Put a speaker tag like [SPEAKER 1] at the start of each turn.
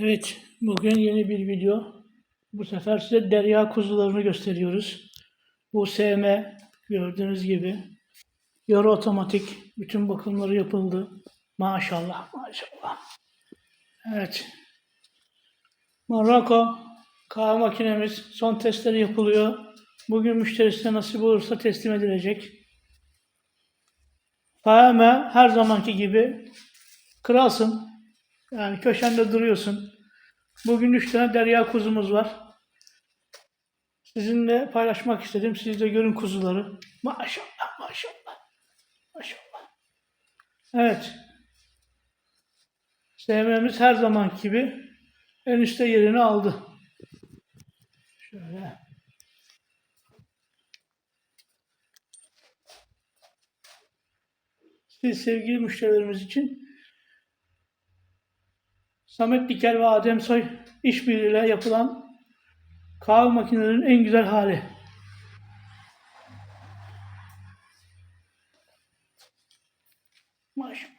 [SPEAKER 1] Evet, bugün yeni bir video. Bu sefer size derya kuzularını gösteriyoruz. Bu SM gördüğünüz gibi. Yarı otomatik. Bütün bakımları yapıldı. Maşallah, maşallah. Evet. Maroko kahve makinemiz son testleri yapılıyor. Bugün müşterisine nasip olursa teslim edilecek. Fahame her zamanki gibi kralsın. Yani köşende duruyorsun. Bugün üç tane derya kuzumuz var. Sizinle paylaşmak istedim. Siz de görün kuzuları. Maşallah, maşallah. Maşallah. Evet. Sevmemiz her zaman gibi en üstte yerini aldı. Şöyle. Siz sevgili müşterilerimiz için Samet Diker ve Adem Soy işbirliğiyle yapılan kahve makinelerinin en güzel hali. Maşallah.